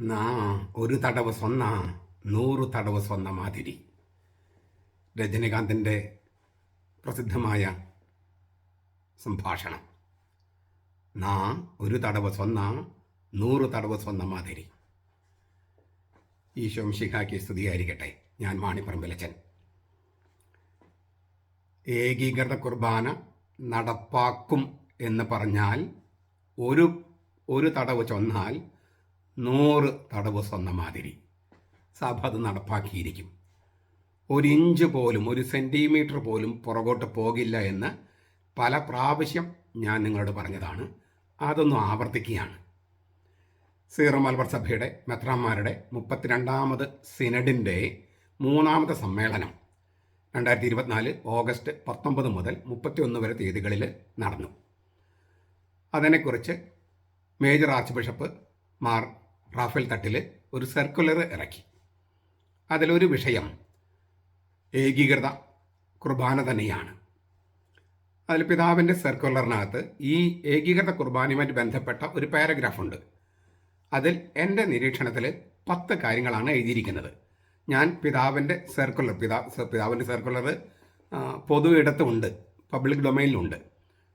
നാ ഒരു തടവ് സ്വന്ന നൂറ് തടവ് സ്വന്ന മാതിരി. രജനീകാന്തിന്റെ പ്രസിദ്ധമായ സംഭാഷണം. നാ ഒരു തടവ് സ്വന്ന നൂറ് തടവ് സ്വന്ന മാതിരി. ഈശോം ശിഖാക്കി സ്തുതിയായിരിക്കട്ടെ. ഞാൻ മാണിപ്പറമ്പിലച്ചൻ. ഏകീകൃത കുർബാന നടപ്പാക്കും എന്ന് പറഞ്ഞാൽ ഒരു ഒരു തടവ് ചൊന്നാൽ നൂറ് തടവ് സ്വന്ന മാതിരി സഭ അത് നടപ്പാക്കിയിരിക്കും. ഒരു ഇഞ്ച് പോലും ഒരു സെന്റിമീറ്റർ പോലും പുറകോട്ട് പോകില്ല എന്ന് പല പ്രാവശ്യം ഞാൻ നിങ്ങളോട് പറഞ്ഞതാണ്. അതൊന്നും ആവർത്തിക്കുകയാണ്. സീറോ മലബാർ സഭയുടെ മെത്രാന്മാരുടെ മുപ്പത്തിരണ്ടാമത് സിനഡിന്റെ മൂന്നാമത്തെ സമ്മേളനം രണ്ടായിരത്തി ഇരുപത്തിനാല് ഓഗസ്റ്റ് പത്തൊമ്പത് മുതൽ മുപ്പത്തിയൊന്ന് വരെ തീയതികളിൽ നടന്നു. അതിനെക്കുറിച്ച് major archbishop Mar Raphael Thattil ഒരു സർക്കുലർ ഇറക്കി. അതിലൊരു വിഷയം ഏകീകൃത കുർബാന തന്നെയാണ്. അതിൽ പിതാവിന്റെ സർക്കുലറിനകത്ത് ഈ ഏകീകൃത കുർബാനയുമായിട്ട് ബന്ധപ്പെട്ട ഒരു പാരഗ്രാഫുണ്ട് അതിൽ എന്റെ നിരീക്ഷണത്തിൽ പത്ത് കാര്യങ്ങളാണ് എഴുതിയിരിക്കുന്നത്. ഞാൻ പിതാവിന്റെ സർക്കുലർ പിതാ പിതാവിന്റെ സർക്കുലർ പൊതു ഇടത്തുമുണ്ട് പബ്ലിക് ഡൊമൈനിലുണ്ട്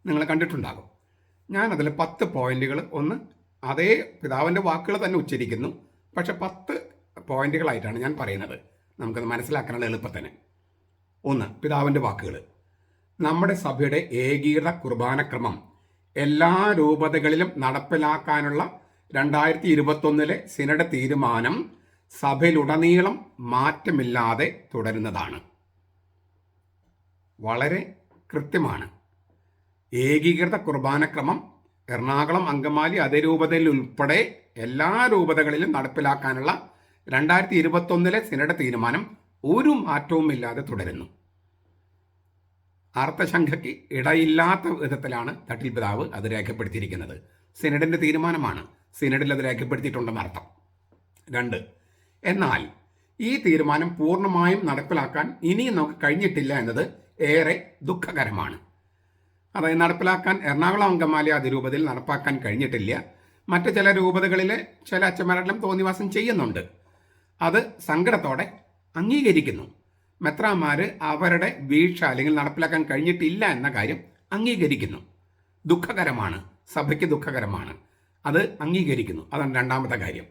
നിങ്ങൾ കണ്ടിട്ടുണ്ടാകും. ഞാൻ അതിൽ പത്ത് പോയിന്റുകൾ ഒന്ന് അതേ പിതാവിന്റെ വാക്കുകൾ തന്നെ ഉച്ചരിക്കുന്നു. പക്ഷെ പത്ത് പോയിന്റുകളായിട്ടാണ് ഞാൻ പറയുന്നത്. നമുക്കത് മനസ്സിലാക്കാനുള്ള എളുപ്പത്തിന്. ഒന്ന് പിതാവിന്റെ വാക്കുകൾ. നമ്മുടെ സഭയുടെ ഏകീകൃത കുർബാനക്രമം എല്ലാ രൂപതകളിലും നടപ്പിലാക്കാനുള്ള രണ്ടായിരത്തി ഇരുപത്തൊന്നിലെ സിനഡ് തീരുമാനം സഭയിലുടനീളം മാറ്റമില്ലാതെ തുടരുന്നതാണ്. വളരെ കൃത്യമാണ്. ഏകീകൃത കുർബാനക്രമം എറണാകുളം അങ്കമാലി അതിരൂപതയിൽ ഉൾപ്പെടെ എല്ലാ രൂപതകളിലും നടപ്പിലാക്കാനുള്ള രണ്ടായിരത്തി ഇരുപത്തൊന്നിലെ സിനഡ് തീരുമാനം ഒരു മാറ്റവും ഇല്ലാതെ തുടരുന്നു. അർത്ഥശംഖയ്ക്ക് ഇടയില്ലാത്ത വിധത്തിലാണ് തട്ടിൽ പിതാവ് അത് രേഖപ്പെടുത്തിയിരിക്കുന്നത്. സിനഡിന്റെ തീരുമാനമാണ്. സിനഡിൽ അത് രേഖപ്പെടുത്തിയിട്ടുണ്ടെന്ന് അർത്ഥം. രണ്ട്. എന്നാൽ ഈ തീരുമാനം പൂർണമായും നടപ്പിലാക്കാൻ ഇനിയും നമുക്ക് കഴിഞ്ഞിട്ടില്ല എന്നത് ഏറെ ദുഃഖകരമാണ്. അതായത് നടപ്പിലാക്കാൻ എറണാകുളം അങ്കമാലി അതിരൂപതയിൽ നടപ്പാക്കാൻ കഴിഞ്ഞിട്ടില്ല. മറ്റു ചില രൂപതകളിൽ ചില അച്ഛന്മാരെല്ലാം തോന്നിവാസം ചെയ്യുന്നുണ്ട്. അത് സങ്കടത്തോടെ അംഗീകരിക്കുന്നു. മെത്രാന്മാർ അവരുടെ വീഴ്ച അല്ലെങ്കിൽ നടപ്പിലാക്കാൻ കഴിഞ്ഞിട്ടില്ല എന്ന കാര്യം അംഗീകരിക്കുന്നു. ദുഃഖകരമാണ്. സഭയ്ക്ക് ദുഃഖകരമാണ്. അത് അംഗീകരിക്കുന്നു. അതാണ് രണ്ടാമത്തെ കാര്യം.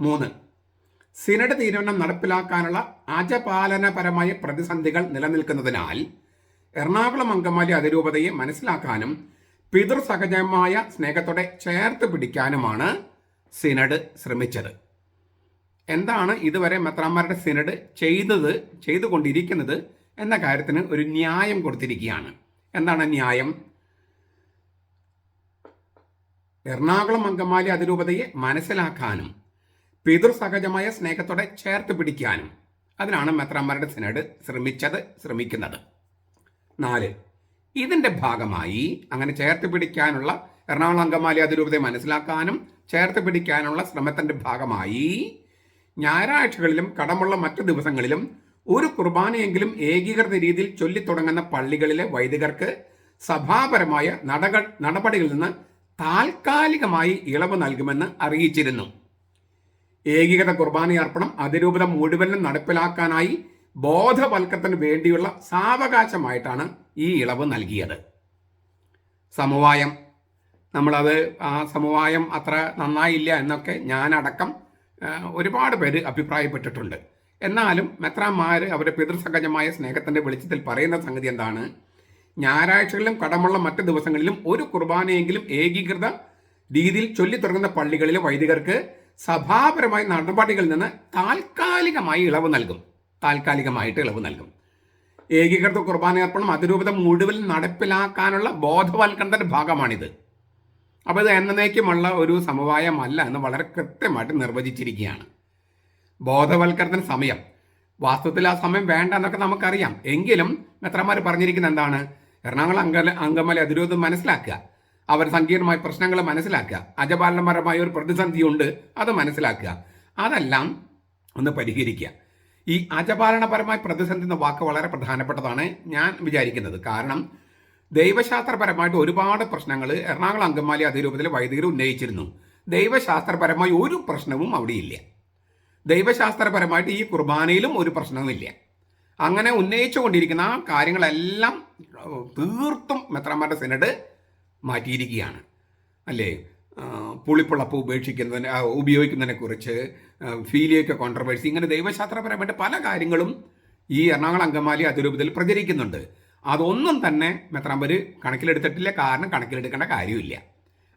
മൂന്ന് സിനഡ് തീരുമാനം നടപ്പിലാക്കാനുള്ള അജപാലനപരമായ പ്രതിസന്ധികൾ നിലനിൽക്കുന്നതിനാൽ എറണാകുളം അങ്കമാലി അതിരൂപതയെ മനസ്സിലാക്കാനും പിതൃസഹജമായ സ്നേഹത്തോടെ ചേർത്ത് പിടിക്കാനുമാണ് സിനഡ് ശ്രമിച്ചത്. എന്താണ് ഇതുവരെ മെത്രാന്മാരുടെ സിനഡ് ചെയ്തത് ചെയ്തുകൊണ്ടിരിക്കുന്നത് എന്ന കാര്യത്തിന് ഒരു ന്യായം കൊടുത്തിരിക്കുകയാണ്. എന്താണ് ന്യായം? എറണാകുളം അങ്കമാലി അതിരൂപതയെ മനസ്സിലാക്കാനും പിതൃസഹജമായ സ്നേഹത്തോടെ ചേർത്ത് പിടിക്കാനും അതിനാണ് മെത്രാന്മാരുടെ സിനഡ് ശ്രമിച്ചത് ശ്രമിക്കുന്നത്. നാല്. ഇതിന്റെ ഭാഗമായി അങ്ങനെ ചേർത്ത് പിടിക്കാനുള്ള എറണാകുളം അങ്കമാലി അതിരൂപതയെ മനസ്സിലാക്കാനും ചേർത്ത് പിടിക്കാനുള്ള ശ്രമത്തിന്റെ ഭാഗമായി ഞായറാഴ്ചകളിലും കടമുള്ള മറ്റു ദിവസങ്ങളിലും ഒരു കുർബാനയെങ്കിലും ഏകീകൃത രീതിയിൽ ചൊല്ലിത്തുടങ്ങുന്ന പള്ളികളിലെ വൈദികർക്ക് സഭാപരമായ നടക നടപടികളിൽ നിന്ന് താൽക്കാലികമായി ഇളവ് നൽകുമെന്ന് അറിയിച്ചിരുന്നു. ഏകീകൃത കുർബാനയർപ്പണം അതിരൂപത മുഴുവനും നടപ്പിലാക്കാനായി ബോധവൽക്കരണത്തിന് വേണ്ടിയുള്ള സാവകാശമായിട്ടാണ് ഈ ഇളവ് നൽകിയത്. സമവായം. നമ്മളത് ആ സമവായം അത്ര നന്നായില്ല എന്നൊക്കെ ഞാനടക്കം ഒരുപാട് പേര് അഭിപ്രായപ്പെട്ടിട്ടുണ്ട്. എന്നാലും മെത്രാന്മാർ അവരുടെ പിതൃസഹജമായ സ്നേഹത്തിന്റെ വെളിച്ചത്തിൽ പറയുന്ന സംഗതി എന്താണ്? ഞായറാഴ്ചകളിലും കടമുള്ള മറ്റു ദിവസങ്ങളിലും ഒരു കുർബാനയെങ്കിലും ഏകീകൃത രീതിയിൽ ചൊല്ലി തുടങ്ങുന്ന പള്ളികളിലെ വൈദികർക്ക് സഭാപരമായ നടപടികളിൽ നിന്ന് താൽക്കാലികമായി ഇളവ് നൽകും. താൽക്കാലികമായിട്ട് ഇളവ് നൽകും. ഏകീകൃത കുർബാനയർപ്പണം അതിരൂപത മുഴുവൻ നടപ്പിലാക്കാനുള്ള ബോധവൽക്കരണത്തിന്റെ ഭാഗമാണിത്. അപ്പോൾ ഇത് എന്നേക്കുമുള്ള ഒരു സമവായമല്ല എന്ന് വളരെ കൃത്യമായിട്ട് നിർവചിച്ചിരിക്കുകയാണ്. ബോധവൽക്കരണത്തിന് സമയം. വാസ്തവത്തിൽ ആ സമയം വേണ്ട എന്നൊക്കെ നമുക്കറിയാം. എങ്കിലും മെത്രമാർ പറഞ്ഞിരിക്കുന്ന എന്താണ്? എറണാകുളം അങ്ക അങ്കമല അതിരൂപത മനസ്സിലാക്കുക. അവർ സങ്കീർണമായ പ്രശ്നങ്ങൾ മനസ്സിലാക്കുക. അജപാലനപരമായ ഒരു പ്രതിസന്ധിയുണ്ട് അത് മനസ്സിലാക്കുക. അതെല്ലാം ഒന്ന് പരിഹരിക്കുക. ഈ അജപാലനപരമായ പ്രതിസന്ധി എന്ന വാക്ക് വളരെ പ്രധാനപ്പെട്ടതാണ് ഞാൻ വിചാരിക്കുന്നത്. കാരണം ദൈവശാസ്ത്രപരമായിട്ട് ഒരുപാട് പ്രശ്നങ്ങൾ എറണാകുളം അങ്കമാലി അതിരൂപത്തിലെ വൈദികർ ഉന്നയിച്ചിരുന്നു. ദൈവശാസ്ത്രപരമായി ഒരു പ്രശ്നവും അവിടെയില്ല. ദൈവശാസ്ത്രപരമായിട്ട് ഈ കുർബാനയിലും ഒരു പ്രശ്നവുമില്ല. അങ്ങനെ ഉന്നയിച്ചുകൊണ്ടിരിക്കുന്ന ആ കാര്യങ്ങളെല്ലാം തീർത്തും മെത്രാന്മാരുടെ സെനഡ് മാറ്റിയിരിക്കുകയാണ്. അല്ലേ? പുളിപ്പുളപ്പ് ഉപേക്ഷിക്കുന്നതിനെ ആ, ഫീലിയൊക്കെ കോൺട്രവേഴ്സി ഇങ്ങനെ ദൈവശാസ്ത്രപരമായിട്ട് പല കാര്യങ്ങളും ഈ എറണാകുളം അങ്കമാലി അതിരൂപത്തിൽ പ്രചരിക്കുന്നുണ്ട്. അതൊന്നും തന്നെ മെത്രാമ്പര് കണക്കിലെടുത്തിട്ടില്ല. കാരണം കണക്കിലെടുക്കേണ്ട കാര്യമില്ല.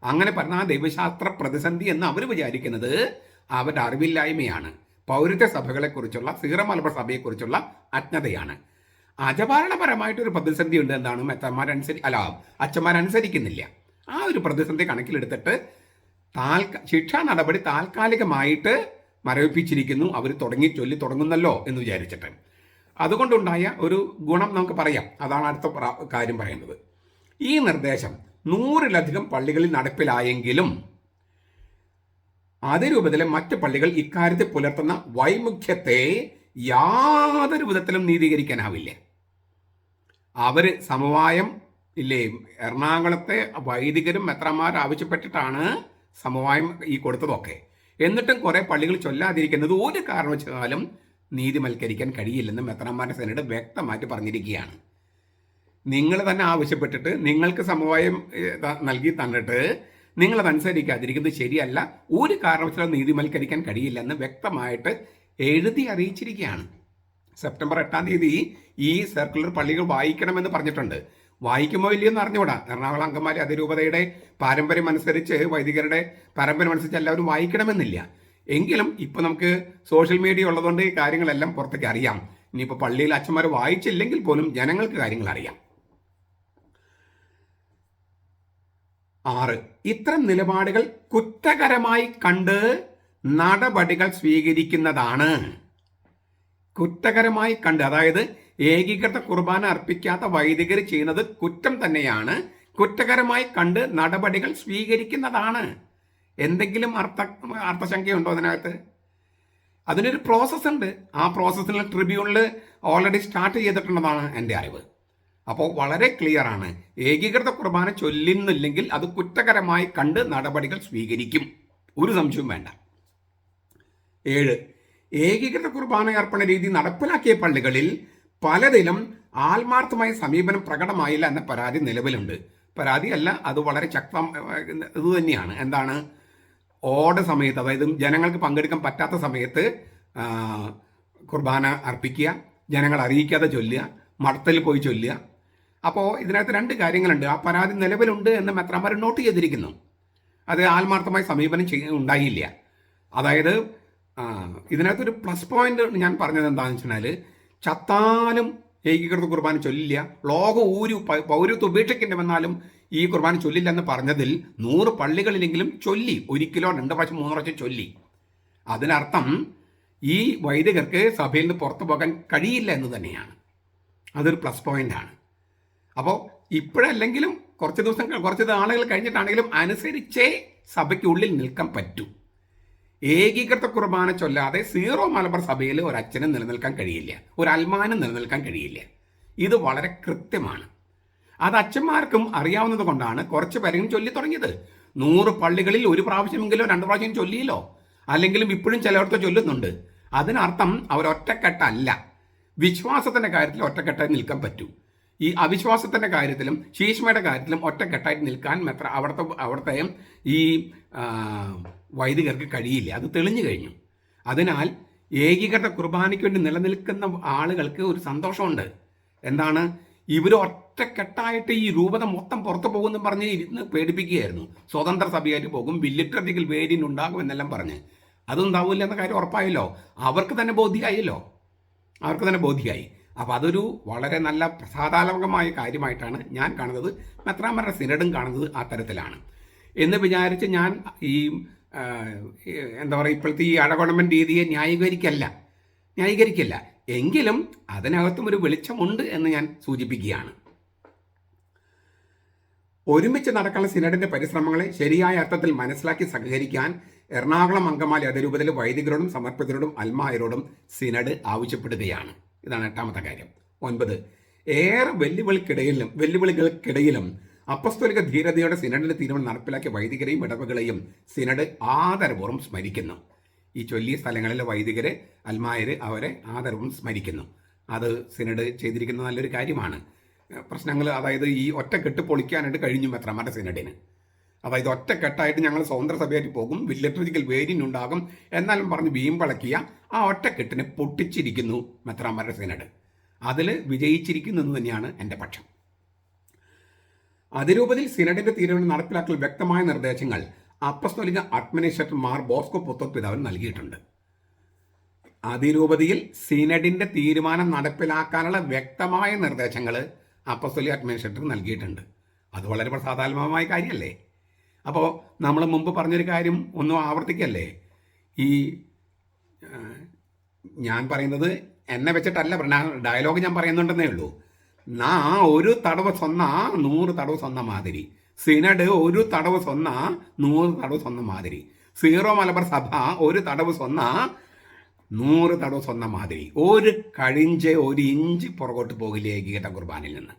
അങ്ങനെ പറഞ്ഞ ആ ദൈവശാസ്ത്ര പ്രതിസന്ധി എന്ന് അവർ വിചാരിക്കുന്നത് അവരുടെ അറിവില്ലായ്മയാണ്. പൗരത്വ സഭകളെക്കുറിച്ചുള്ള സീറ സഭയെക്കുറിച്ചുള്ള അജ്ഞതയാണ്. ആചാരണപരമായിട്ടൊരു പ്രതിസന്ധി ഉണ്ട് എന്താണ്? മെത്തന്മാരനുസരി അല്ല അച്ഛന്മാരനുസരിക്കുന്നില്ല. ആ ഒരു പ്രതിസന്ധി കണക്കിലെടുത്തിട്ട് താൽക്ക ശിക്ഷാ നടപടി താൽക്കാലികമായിട്ട് മരവിപ്പിച്ചിരിക്കുന്നു അവർ തുടങ്ങി ചൊല്ലി തുടങ്ങുന്നല്ലോ എന്ന് വിചാരിച്ചിട്ട്. അതുകൊണ്ടുണ്ടായ ഒരു ഗുണം നമുക്ക് പറയാം. അതാണ് അടുത്ത കാര്യം പറയുന്നത്. ഈ നിർദ്ദേശം നൂറിലധികം പള്ളികളിൽ നടപ്പിലായെങ്കിലും അതേ രൂപത്തിലെ മറ്റ് പള്ളികൾ ഇക്കാര്യത്തിൽ പുലർത്തുന്ന വൈമുഖ്യത്തെ യാതൊരു വിധത്തിലും നീതീകരിക്കാനാവില്ല. അവർ സമവായം ഇല്ലേ എറണാകുളത്തെ വൈദികരും മെത്രന്മാർ ആവശ്യപ്പെട്ടിട്ടാണ് സമവായം ഈ കൊടുത്തതൊക്കെ. എന്നിട്ടും കുറെ പള്ളികൾ ചൊല്ലാതിരിക്കുന്നത് ഒരു കാരണവശാലും നീതിമൽക്കരിക്കാൻ കഴിയില്ലെന്ന് മെത്രാന്മാരുടെ സെനറ്റ് വ്യക്തമായിട്ട് പറഞ്ഞിരിക്കുകയാണ്. നിങ്ങൾ തന്നെ ആവശ്യപ്പെട്ടിട്ട് നിങ്ങൾക്ക് സമവായം നൽകി തന്നിട്ട് നിങ്ങളതനുസരിക്കാതിരിക്കുന്നത് ശരിയല്ല. ഒരു കാരണവശാലും നീതിമൽക്കരിക്കാൻ കഴിയില്ലെന്ന് വ്യക്തമായിട്ട് എഴുതി അറിയിച്ചിരിക്കുകയാണ്. സെപ്റ്റംബർ എട്ടാം തീയതി ഈ സർക്കുലർ പള്ളികൾ വായിക്കണമെന്ന് പറഞ്ഞിട്ടുണ്ട്. വായിക്കുമോ ഇല്ലയോ എന്ന് അറിഞ്ഞുകൂടാ. എറണാകുളം അങ്കമാലി അതിരൂപതയുടെ പാരമ്പര്യം അനുസരിച്ച് വൈദികരുടെ പാരമ്പര്യം അനുസരിച്ച് എല്ലാവരും വായിക്കണമെന്നില്ല. എങ്കിലും ഇപ്പൊ നമുക്ക് സോഷ്യൽ മീഡിയ ഉള്ളതുകൊണ്ട് ഈ കാര്യങ്ങളെല്ലാം പുറത്തേക്ക് അറിയാം. ഇനിയിപ്പോൾ പള്ളിയിൽ അച്ഛന്മാർ വായിച്ചില്ലെങ്കിൽ പോലും ജനങ്ങൾക്ക് കാര്യങ്ങൾ അറിയാം. ആറ്. ഇത്തരം നിലപാടുകൾ കുറ്റകരമായി കണ്ട് നടപടികൾ സ്വീകരിക്കുന്നതാണ്. കുറ്റകരമായി കണ്ട് അതായത് ഏകീകൃത കുർബാന അർപ്പിക്കാത്ത വൈദികർ ചെയ്യുന്നത് കുറ്റം തന്നെയാണ്. കുറ്റകരമായി കണ്ട് നടപടികൾ സ്വീകരിക്കുന്നതാണ്. എന്തെങ്കിലും അർത്ഥ അർത്ഥശങ്കയുണ്ടോ അതിനകത്ത്? അതിനൊരു പ്രോസസ്സ് ഉണ്ട്. ആ പ്രോസസ്സിൽ ട്രിബ്യൂണൽ ഓൾറെഡി സ്റ്റാർട്ട് ചെയ്തിട്ടുള്ളതാണ് എന്റെ അറിവ്. അപ്പോൾ വളരെ ക്ലിയർ ആണ്. ഏകീകൃത കുർബാന ചൊല്ലുന്നില്ലെങ്കിൽ അത് കുറ്റകരമായി കണ്ട് നടപടികൾ സ്വീകരിക്കും. ഒരു സംശയവും വേണ്ട. ഏഴ്. ഏകീകൃത കുർബാന അർപ്പണ രീതി നടപ്പിലാക്കിയ പള്ളികളിൽ പലതിലും ആത്മാർത്ഥമായ സമീപനം പ്രകടമായില്ല എന്ന പരാതി നിലവിലുണ്ട്. പരാതിയല്ല അത് വളരെ ശക്തം ഇത് തന്നെയാണ്. എന്താണ്? ഓട സമയത്ത് അതായത് ജനങ്ങൾക്ക് പങ്കെടുക്കാൻ പറ്റാത്ത സമയത്ത് കുർബാന അർപ്പിക്കുക ജനങ്ങൾ അറിയിക്കാതെ ചൊല്ലുക മടത്തിൽ പോയി ചൊല്ലുക. അപ്പോൾ ഇതിനകത്ത് രണ്ട് കാര്യങ്ങളുണ്ട്. ആ പരാതി നിലവിലുണ്ട് എന്ന് മെത്രാമാർ നോട്ട് ചെയ്തിരിക്കുന്നു. അത് ആത്മാർത്ഥമായ സമീപനം ചെയ്യ ഉണ്ടായില്ല. അതായത് ഇതിനകത്തൊരു പ്ലസ് പോയിന്റ് ഞാൻ പറഞ്ഞത് എന്താണെന്ന് വെച്ചാൽ ചത്താലും ഏകീകൃത കുർബാന ചൊല്ലില്ല. ലോകം ഊരു പൗരത്വം ഉപേക്ഷിക്കേണ്ടുവെന്നാലും ഈ കുർബാന ചൊല്ലില്ല എന്ന് പറഞ്ഞതിൽ നൂറ് പള്ളികളിലെങ്കിലും ചൊല്ലി. ഒരിക്കലോ രണ്ട് പ്രാവശ്യം മൂന്ന് പ്രാവശ്യം ചൊല്ലി. അതിനർത്ഥം ഈ വൈദികർക്ക് സഭയിൽ നിന്ന് പുറത്തു പോകാൻ കഴിയില്ല എന്ന് തന്നെയാണ്. അതൊരു പ്ലസ് പോയിന്റ് ആണ്. അപ്പോൾ ഇപ്പോഴല്ലെങ്കിലും കുറച്ച് ദിവസം കുറച്ച് നാളുകൾ കഴിഞ്ഞിട്ടാണെങ്കിലും അനുസരിച്ചേ സഭയ്ക്കുള്ളിൽ നിൽക്കാൻ പറ്റൂ. ഏകീകൃത കുർബാന ചൊല്ലാതെ സീറോ മലബാർ സഭയിൽ ഒരു അച്ഛനും നിലനിൽക്കാൻ കഴിയില്ല. ഒരു അൽമാനും നിലനിൽക്കാൻ കഴിയില്ല. ഇത് വളരെ കൃത്യമാണ്. അത് അച്ഛന്മാർക്കും അറിയാവുന്നത് കൊണ്ടാണ് കുറച്ച് പേരെങ്കിലും ചൊല്ലി തുടങ്ങിയത്. നൂറ് പള്ളികളിൽ ഒരു പ്രാവശ്യമെങ്കിലോ രണ്ട് പ്രാവശ്യം ചൊല്ലിയില്ലോ? അല്ലെങ്കിലും ഇപ്പോഴും ചിലവർക്ക് ചൊല്ലുന്നുണ്ട്. അതിനർത്ഥം അവർ ഒറ്റക്കെട്ടല്ല വിശ്വാസത്തിന്റെ കാര്യത്തിൽ ഒറ്റക്കെട്ടായി നിൽക്കാൻ പറ്റൂ. ഈ അവിശ്വാസത്തിന്റെ കാര്യത്തിലും ശീഷ്മയുടെ കാര്യത്തിലും ഒറ്റക്കെട്ടായിട്ട് നിൽക്കാൻ മെത്ര അവിടുത്തെ അവിടുത്തെ ഈ വൈദികർക്ക് കഴിയില്ല. അത് തെളിഞ്ഞു കഴിഞ്ഞു. അതിനാൽ ഏകീകൃത കുർബാനയ്ക്ക് വേണ്ടി നിലനിൽക്കുന്ന ആളുകൾക്ക് ഒരു സന്തോഷമുണ്ട്. എന്താണ്? ഇവർ ഒറ്റക്കെട്ടായിട്ട് ഈ രൂപത മൊത്തം പുറത്തു പോകുമെന്ന് പറഞ്ഞ് ഇരുന്ന് പേടിപ്പിക്കുകയായിരുന്നു. സ്വതന്ത്ര സഭയായിട്ട് പോകും വില്ലിറ്ററിക്കൽ വേരിയന്റ് ഉണ്ടാകും എന്നെല്ലാം പറഞ്ഞ്. അതുണ്ടാവില്ല എന്ന കാര്യം ഉറപ്പായല്ലോ. അവർക്ക് തന്നെ ബോധ്യമായല്ലോ അവർക്ക് തന്നെ ബോധ്യമായി അപ്പോൾ അതൊരു വളരെ നല്ല പ്രസാദാത്മകമായ കാര്യമായിട്ടാണ് ഞാൻ കാണുന്നത്. മെത്രാമരുടെ സിനഡും കാണുന്നത് ആ തരത്തിലാണ്. എന്ന് വിചാരിച്ച് ഞാൻ ഈ എന്താ പറയുക ഇപ്പോഴത്തെ ഈ അഴകൊണമൻ രീതിയെ ന്യായീകരിക്കല്ല. ന്യായീകരിക്കില്ല. എങ്കിലും അതിനകത്തും ഒരു വെളിച്ചമുണ്ട് എന്ന് ഞാൻ സൂചിപ്പിക്കുകയാണ്. ഒരുമിച്ച് നടക്കാനുള്ള സിനഡിന്റെ പരിശ്രമങ്ങളെ ശരിയായ അർത്ഥത്തിൽ മനസ്സിലാക്കി സഹകരിക്കാൻ എറണാകുളം അങ്കമാലി അതിരൂപതയിലെ വൈദികരോടും സമർപ്പിതരോടും അൽമായരോടും സിനഡ് ആവശ്യപ്പെടുകയാണ്. ഇതാണ് എട്ടാമത്തെ കാര്യം. ഒൻപത് ഏറെ വെല്ലുവിളിക്കിടയിലും വെല്ലുവിളികൾക്കിടയിലും അപ്പസ്തോലിക ധീരതയോടെ സിനഡിന്റെ തീരുമാനം നടപ്പിലാക്കിയ വൈദികരെയും ഇടവകളെയും സിനഡ് ആദരപൂർവം സ്മരിക്കുന്നു. ഈ ചൊല്ലിയ സ്ഥലങ്ങളിലെ വൈദികരെ അൽമായര് അവരെ ആദരവും സ്മരിക്കുന്നു. അത് സിനഡ് ചെയ്തിരിക്കുന്ന നല്ലൊരു കാര്യമാണ്. പ്രശ്നങ്ങൾ അതായത് ഈ ഒറ്റ കെട്ട് പൊളിക്കാനായിട്ട് കഴിഞ്ഞു മെത്രാമാരുടെ സിനഡിന്. അതായത് ഒറ്റക്കെട്ടായിട്ട് ഞങ്ങൾ സ്വതന്ത്ര സഭയായിട്ട് പോകും. വില്ലട്രിക്കൽ വേരിയന്റ് ഉണ്ടാകും. എന്നാലും പറഞ്ഞ് വീമ്പളക്കിയ ആ ഒറ്റക്കെട്ടിനെ പൊട്ടിച്ചിരിക്കുന്നു മെത്രാമാരുടെ സിനഡ് അതിൽ വിജയിച്ചിരിക്കുന്നു എന്ന് തന്നെയാണ് എന്റെ പക്ഷം. അതിരൂപതയിൽ സിനഡിന്റെ തീരുമാനം നടപ്പിലാക്കൽ വ്യക്തമായ നിർദ്ദേശങ്ങൾ അപ്പസ്തോലിക അഡ്മിനിസ്ട്രേറ്റർ മാർ ബോസ്കോ പുത്തോപിതാവിന് നൽകിയിട്ടുണ്ട്. അതിരൂപതയിൽ സിനഡിന്റെ തീരുമാനം നടപ്പിലാക്കാനുള്ള വ്യക്തമായ നിർദ്ദേശങ്ങൾ അപ്പസ്തോലിക അഡ്മിനിസ്ട്രേറ്റർ നൽകിയിട്ടുണ്ട്. അത് വളരെ പ്രസാദാത്മകമായ കാര്യമല്ലേ? അപ്പോൾ നമ്മൾ മുമ്പ് പറഞ്ഞൊരു കാര്യം ഒന്നും ആവർത്തിക്കല്ലേ? ഈ ഞാൻ പറയുന്നത് എന്നെ വെച്ചിട്ടല്ല ഡയലോഗ് ഞാൻ പറയുന്നുണ്ടെന്നേ ഉള്ളൂ. നാ ഒരു തടവ് സ്വന്ന നൂറ് തടവ് സ്വന്ന മാതിരി. സിനഡ് ഒരു തടവ് സ്വന്ന നൂറ് തടവ് സ്വന്ന മാതിരി. സീറോ മലബാർ സഭ ഒരു തടവ് സ്വന്ന നൂറ് തടവ് സ്വന്ന മാതിരി. ഒരു കഴിഞ്ച് ഒരു ഇഞ്ച് പുറകോട്ട് പോകില്ല ഏകീകൃത കുർബാനയിൽ നിന്ന്?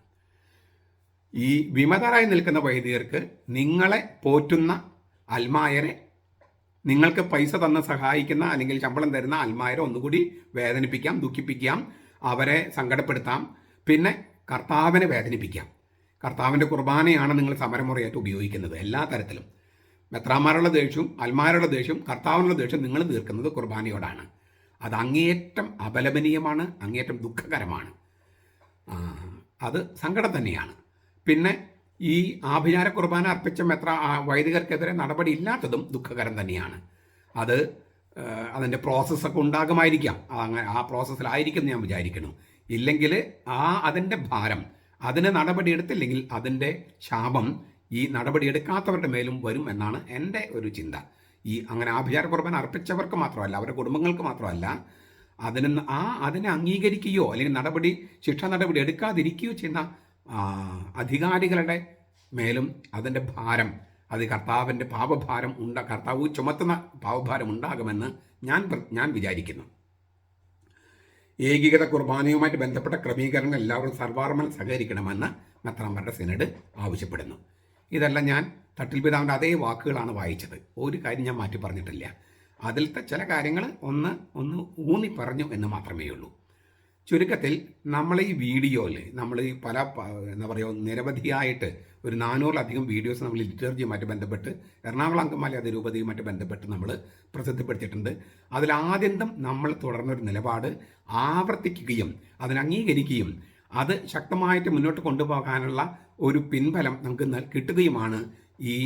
ഈ വിമതരായി നിൽക്കുന്ന വൈദികർക്ക് നിങ്ങളെ പോറ്റുന്ന അൽമായരെ നിങ്ങൾക്ക് പൈസ തന്ന് സഹായിക്കുന്ന അല്ലെങ്കിൽ ശമ്പളം തരുന്ന അൽമായരെ ഒന്നുകൂടി വേദനിപ്പിക്കാം ദുഃഖിപ്പിക്കാം അവരെ സങ്കടപ്പെടുത്താം. പിന്നെ കർത്താവിനെ വേദനിപ്പിക്കാം. കർത്താവിന്റെ കുർബാനയാണ് നിങ്ങൾ സമരമുറയായിട്ട് ഉപയോഗിക്കുന്നത് എല്ലാ തരത്തിലും. മെത്രാമാരുടെ ദേഷ്യവും അൽമാരുടെ ദേഷ്യവും കർത്താവിനുള്ള ദേഷ്യം നിങ്ങൾ തീർക്കുന്നത് കുർബാനയോടാണ്. അത് അങ്ങേയറ്റം അപലപനീയമാണ് അങ്ങേയറ്റം ദുഃഖകരമാണ്. അത് സങ്കടം തന്നെയാണ്. പിന്നെ ഈ ആഭിചാര കുർബാന അർപ്പിച്ച മെത്ര വൈദികർക്കെതിരെ നടപടി ഇല്ലാത്തതും ദുഃഖകരം തന്നെയാണ്. അത് അതിന്റെ പ്രോസസ്സൊക്കെ ഉണ്ടാകുമായിരിക്കാം. അങ്ങനെ ആ പ്രോസസ്സിലായിരിക്കും ഞാൻ വിചാരിക്കുന്നു. ഇല്ലെങ്കിൽ ആ അതിന്റെ ഭാരം അതിന് നടപടി എടുത്തില്ലെങ്കിൽ അതിന്റെ ശാപം ഈ നടപടി എടുക്കാത്തവരുടെ മേലും വരും എന്നാണ് എന്റെ ഒരു ചിന്ത. ഈ അങ്ങനെ ആഭിചാര കുർബാന അർപ്പിച്ചവർക്ക് മാത്രമല്ല അവരുടെ കുടുംബങ്ങൾക്ക് മാത്രമല്ല അതിന് ആ അതിനെ അംഗീകരിക്കുകയോ അല്ലെങ്കിൽ നടപടി ശിക്ഷ നടപടി എടുക്കാതിരിക്കുകയോ ചെയ്യുന്ന അധികാരികളുടെ മേലും അതിന്റെ ഭാരം അത് കർത്താവിന്റെ പാപഭാരം ഉണ്ട കർത്താവ് ചുമത്തുന്ന പാപഭാരം ഉണ്ടാകുമെന്ന് ഞാൻ ഞാൻ വിചാരിക്കുന്നു. ഏകീകൃത കുർബാനയുമായിട്ട് ബന്ധപ്പെട്ട ക്രമീകരണങ്ങൾ എല്ലാവരും സർവാർമൽ സഹകരിക്കണമെന്ന് മെത്രാന്മാരുടെ സിനഡ് ആവശ്യപ്പെടുന്നു. ഇതെല്ലാം ഞാൻ തട്ടിൽ പിതാവിന്റെ അതേ വാക്കുകളാണ് വായിച്ചത്. ഒരു കാര്യം ഞാൻ മാറ്റി പറഞ്ഞിട്ടില്ല അതിലത്തെ ചില കാര്യങ്ങൾ ഒന്ന് ഒന്ന് ഊന്നി പറഞ്ഞു എന്ന് മാത്രമേ ഉള്ളൂ ചുരുക്കത്തിൽ നമ്മൾ ഈ വീഡിയോയിൽ നമ്മൾ ഈ പല എന്താ പറയുക നിരവധിയായിട്ട് ഒരു നാനൂറിലധികം വീഡിയോസ് നമ്മൾ ലിറ്റർജിയുമായിട്ട് ബന്ധപ്പെട്ട് എറണാകുളം അങ്കമാലി അതിരൂപതയുമായിട്ട് ബന്ധപ്പെട്ട് നമ്മൾ പ്രസിദ്ധപ്പെടുത്തിയിട്ടുണ്ട്. അതിലാദ്യന്തം നമ്മൾ തുടർന്നൊരു നിലപാട് ആവർത്തിക്കുകയും അതിനംഗീകരിക്കുകയും അത് ശക്തമായിട്ട് മുന്നോട്ട് കൊണ്ടുപോകാനുള്ള ഒരു പിൻബലം നമുക്ക് കിട്ടുകയുമാണ് ഈ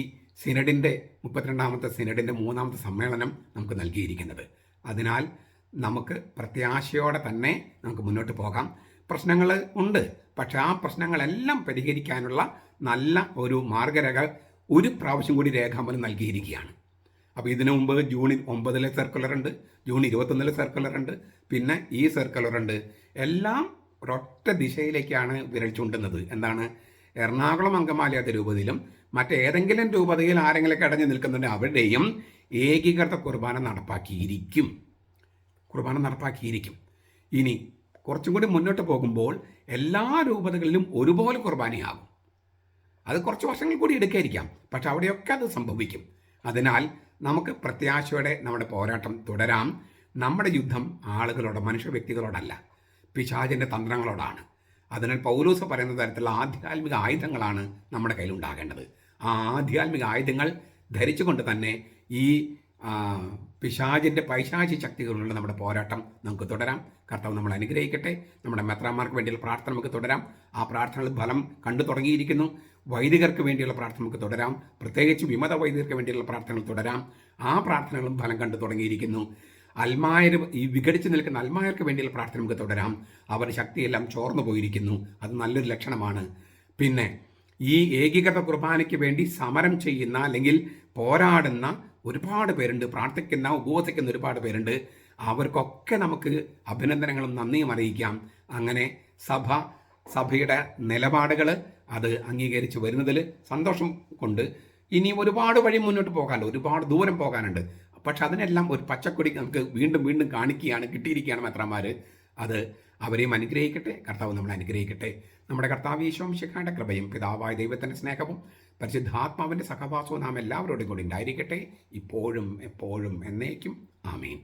സിനഡിന്റെ മുപ്പത്തിരണ്ടാമത്തെ സിനഡിന്റെ മൂന്നാമത്തെ സമ്മേളനം നമുക്ക് നൽകിയിരിക്കുന്നത്. അതിനാൽ നമുക്ക് പ്രത്യാശയോടെ തന്നെ നമുക്ക് മുന്നോട്ട് പോകാം. പ്രശ്നങ്ങൾ ഉണ്ട്. പക്ഷെ ആ പ്രശ്നങ്ങളെല്ലാം പരിഹരിക്കാനുള്ള നല്ല ഒരു മാർഗരേഖ ഒരു പ്രാവശ്യം കൂടി രേഖാമൂലം നൽകിയിരിക്കുകയാണ്. അപ്പോൾ ഇതിനു മുമ്പ് ജൂൺ ഒമ്പതിലെ സർക്കുലർ ഉണ്ട് ജൂൺ ഇരുപത്തൊന്നിലെ സർക്കുലർ ഉണ്ട് പിന്നെ ഈ സർക്കുലർ ഉണ്ട്. എല്ലാം ഒരൊറ്റ ദിശയിലേക്കാണ് വിരൽ ചൂണ്ടുന്നത്. എന്താണ്? എറണാകുളം അങ്കമാലി അതിരൂപതയിലും മറ്റേതെങ്കിലും രൂപതയിൽ ആരെങ്കിലൊക്കെ അടഞ്ഞു നിൽക്കുന്നുണ്ട് അവിടെയും ഏകീകൃത കുർബാന നടപ്പാക്കിയിരിക്കും. കുർബാന നടപ്പാക്കിയിരിക്കും. ഇനി കുറച്ചും കൂടി മുന്നോട്ട് പോകുമ്പോൾ എല്ലാ രൂപതകളിലും ഒരുപോലെ കുർബാനയാകും. അത് കുറച്ച് വർഷങ്ങൾ കൂടി എടുക്കായിരിക്കാം. പക്ഷെ അവിടെയൊക്കെ അത് സംഭവിക്കും. അതിനാൽ നമുക്ക് പ്രത്യാശയോടെ നമ്മുടെ പോരാട്ടം തുടരാം. നമ്മുടെ യുദ്ധം ആളുകളോട് മനുഷ്യ വ്യക്തികളോടല്ല പിശാചിന്റെ തന്ത്രങ്ങളോടാണ്. അതിനാൽ പൗലൂസ് പറയുന്ന തരത്തിലുള്ള ആധ്യാത്മിക ആയുധങ്ങളാണ് നമ്മുടെ കയ്യിലുണ്ടാകേണ്ടത്. ആ ആധ്യാത്മിക ആയുധങ്ങൾ ധരിച്ചുകൊണ്ട് തന്നെ ഈ പിശാചിന്റെ പൈശാചി ശക്തികളുള്ള നമ്മുടെ പോരാട്ടം നമുക്ക് തുടരാം. കർത്താവ് നമ്മൾ അനുഗ്രഹിക്കട്ടെ. നമ്മുടെ മെത്രാന്മാർക്ക് വേണ്ടിയുള്ള പ്രാർത്ഥന നമുക്ക് തുടരാം. ആ പ്രാർത്ഥനകൾ ഫലം കണ്ടു തുടങ്ങിയിരിക്കുന്നു. വൈദികർക്ക് വേണ്ടിയുള്ള പ്രാർത്ഥന നമുക്ക് തുടരാം. പ്രത്യേകിച്ച് വിമത വൈദികർക്ക് വേണ്ടിയുള്ള പ്രാർത്ഥനകൾ തുടരാം. ആ പ്രാർത്ഥനകളും ഫലം കണ്ടു തുടങ്ങിയിരിക്കുന്നു. അൽമായർ ഈ വിഘടിച്ച് നിൽക്കുന്ന അൽമായർക്ക് വേണ്ടിയുള്ള പ്രാർത്ഥന നമുക്ക് തുടരാം. അവർ ശക്തിയെല്ലാം ചോർന്നു പോയിരിക്കുന്നു. അത് നല്ലൊരു ലക്ഷണമാണ്. പിന്നെ ഈ ഏകീകൃത കുർബാനയ്ക്ക് വേണ്ടി സമരം ചെയ്യുന്ന അല്ലെങ്കിൽ പോരാടുന്ന ഒരുപാട് പേരുണ്ട് പ്രാർത്ഥിക്കുന്ന ഉപവസിക്കുന്ന ഒരുപാട് പേരുണ്ട്. അവർക്കൊക്കെ നമുക്ക് അഭിനന്ദനങ്ങളും നന്ദിയും അറിയിക്കാം. അങ്ങനെ സഭ സഭയുടെ നിലപാടുകൾ അത് അംഗീകരിച്ച് വരുന്നതിൽ സന്തോഷം കൊണ്ട് ഇനി ഒരുപാട് വഴി മുന്നോട്ട് പോകാനുണ്ട് ഒരുപാട് ദൂരം പോകാനുണ്ട്. പക്ഷെ അതിനെല്ലാം ഒരു പച്ചക്കൊടി നമുക്ക് വീണ്ടും വീണ്ടും കാണിക്കുകയാണ് കിട്ടിയിരിക്കുകയാണ് മാത്രമാർ അത് അവരെയും അനുഗ്രഹിക്കട്ടെ കർത്താവ് നമ്മളെ അനുഗ്രഹിക്കട്ടെ. നമ്മുടെ കർത്താവ് ഈശോംശക്കാരുടെ കൃപയും പിതാവായ ദൈവത്തിന്റെ സ്നേഹവും പരിശുദ്ധാത്മാവിന്റെ സഹവാസവും നാം എല്ലാവരോടും കൂടി ഉണ്ടായിരിക്കട്ടെ. ഇപ്പോഴും എപ്പോഴും എന്നേക്കും. ആമീൻ.